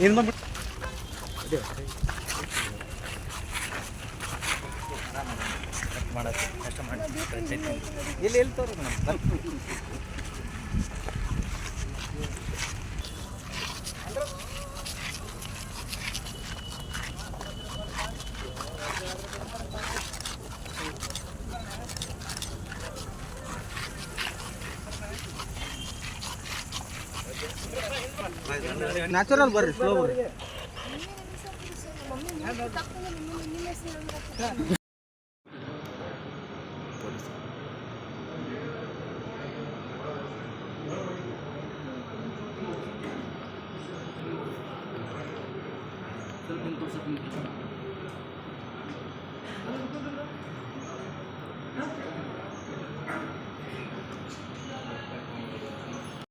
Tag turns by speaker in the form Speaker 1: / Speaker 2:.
Speaker 1: ಏನು ಬಂದ್ಬಿಟ್ಟು
Speaker 2: ಎಲ್ಲಿ ಎಲ್ಲಿ ತೋರಿ ಮೇಡಮ್ ನ್ಯಾಚುರಲ್ ಬರ್ರಿ ಸ್ಲೋ ಬರ್ರಿ.
Speaker 3: ಸ್ವಲ್ಪ ತೋರ್ಸಕ್ಕೆ